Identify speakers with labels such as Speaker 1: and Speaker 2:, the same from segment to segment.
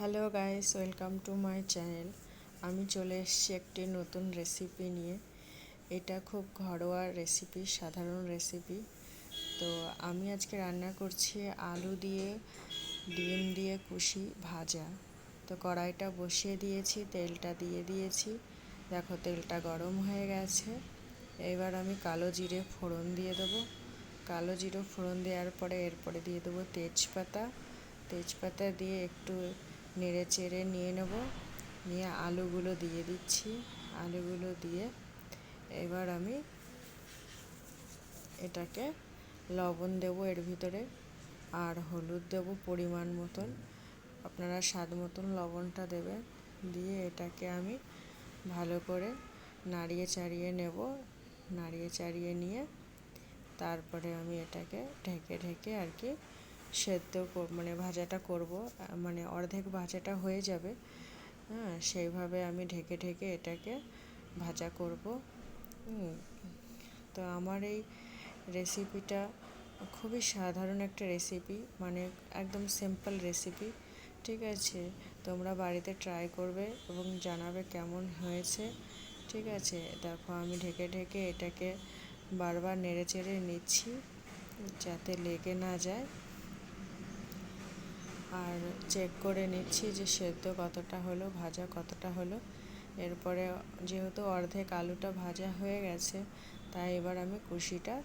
Speaker 1: Hello guys welcome to my channel আমি চলে এসেছি একটি নতুন রেসিপি নিয়ে। এটা খুব ঘরোয়া রেসিপি সাধারণ রেসিপি তো আমি আজকে রান্না করছি আলু দিয়ে, ডিম দিয়ে কুশি ভাজা। তো কড়াইটা বসিয়ে দিয়েছি, তেলটা দিয়ে দিয়েছি। দেখো তেলটা গরম হয়ে গেছে। এবার আমি কালো জিরে ফোড়ন দিয়ে দেবো। কালো জিরে ফোড়ন দেওয়ার পরে এরপরে দিয়ে দেবো তেজপাতা। তেজপাতা দিয়ে একটু নেড়ে চেড়ে নিয়ে নেব। নিয়ে আলুগুলো দিয়ে দিচ্ছি। আলুগুলো দিয়ে এবার আমি এটাকে লবণ দেবো এর ভিতরে আর হলুদ দেবো পরিমাণ মতন। আপনারা স্বাদ মতন লবণটা দেবেন। দিয়ে এটাকে আমি ভালো করে নাড়িয়ে চাড়িয়ে নেব। নাড়িয়ে চাড়িয়ে নিয়ে তারপরে আমি এটাকে ঢেকে ঢেকে আর কি সেদ্ধ মানে ভাজাটা করব মানে অর্ধেক ভাজাটা হয়ে যাবে। হ্যাঁ সেইভাবে আমি ঢেকে ঢেকে এটাকে ভাজা করব। তো আমার এই রেসিপিটা খুবই সাধারণ একটা রেসিপি মানে একদম সিম্পল রেসিপি ঠিক আছে? তোমরা বাড়িতে ট্রাই করবে এবং জানাবে কেমন হয়েছে, ঠিক আছে? দেখো, আমি ঢেকে ঢেকে এটাকে বারবার নেড়ে চেড়ে নিচ্ছি, যাতে লেগে না যায়। আর চেক করে নিচ্ছি যে সেদ্ধ কতটা হলো, ভাজা কতটা হলো। এরপরে যেহেতু অর্ধেক আলুটা ভাজা হয়ে গেছে, তাই এবার আমি কুশিটা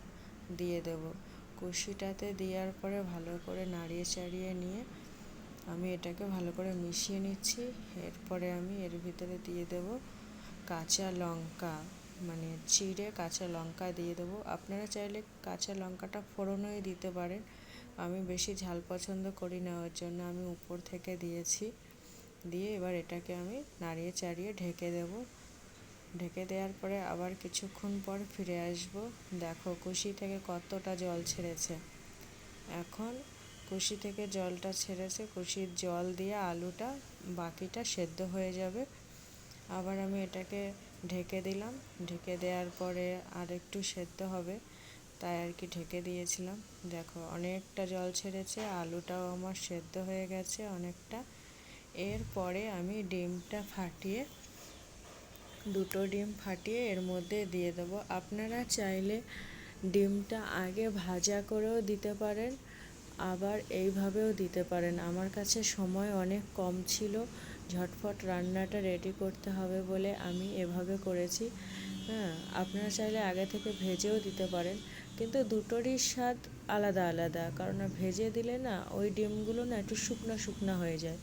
Speaker 1: দিয়ে দেব। কুশিটাতে দেওয়ার পরে ভালো করে নাড়িয়ে চাড়িয়ে নিয়ে আমি এটাকে ভালো করে মিশিয়ে নিচ্ছি। এরপরে আমি এর ভিতরে দিয়ে দেব কাঁচা লঙ্কা মানে চিড়ে কাঁচা লঙ্কা দিয়ে দেবো। আপনারা চাইলে কাঁচা লঙ্কাটা ফোড়নই দিতে পারেন। আমি বেশি ঝাল পছন্দ করি না, ওর জন্য আমি উপর থেকে দিয়েছি। দিয়ে এবার এটাকে আমি নাড়িয়ে চাড়িয়ে ঢেকে দেব। ঢেকে দেওয়ার পরে আবার কিছুক্ষণ পর ফিরে আসব। দেখো কুশি থেকে কতটা জল ছেড়েছে। এখন কুশি থেকে জলটা ছেড়েছে, কুশির জল দিয়ে আলুটা বাকিটা সেদ্ধ হয়ে যাবে। আবার আমি এটাকে ঢেকে দিলাম। ঢেকে দেওয়ার পরে আর একটু সেদ্ধ হবে। তাই আর কি ঢেকে দিয়েছিলাম। দেখো, অনেকটা জল ছেড়েছে, আলুটাও আমার সেদ্ধ হয়ে গেছে অনেকটা। এরপরে আমি ডিমটা ফাটিয়ে, দুটো ডিম ফাটিয়ে এর মধ্যে দিয়ে দেবো। আপনারা চাইলে ডিমটা আগে ভাজা করেও দিতে পারেন, আবার এইভাবেও দিতে পারেন। আমার কাছে সময় অনেক কম ছিল, ঝটফট রান্নাটা রেডি করতে হবে বলে আমি এভাবে করেছি। হ্যাঁ আপনারা চাইলে আগে থেকে ভেজেও দিতে পারেন। কিন্তু দুটোরই স্বাদ আলাদা আলাদা। কারণ ভেজে দিলে না, ওই ডিমগুলো না একটু শুকনো শুকনো হয়ে যায়।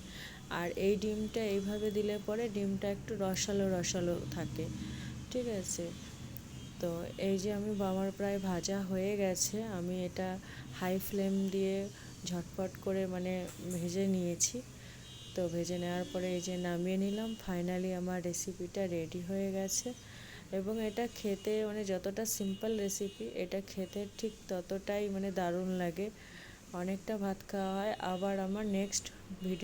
Speaker 1: আর এই ডিমটা এইভাবে দিলে পরে ডিমটা একটু রসালো রসালো থাকে। ঠিক আছে? তো এই যে আমি আমার প্রায় ভাজা হয়ে গেছে, আমি এটা হাই ফ্লেম দিয়ে ঝটপট করে মানে ভেজে নিয়েছি। তো ভেজে নেওয়ার পরে এই যে নামিয়ে নিলাম ফাইনালি আমার রেসিপিটা রেডি হয়ে গেছে। এবং এটা খেতে মানে যতটা সিম্পল রেসিপি এটা খেতে ঠিক ততটাই মানে দারুণ লাগে। অনেকটা ভাত খাওয়া হয়। আবার আমার নেক্সট ভিডিও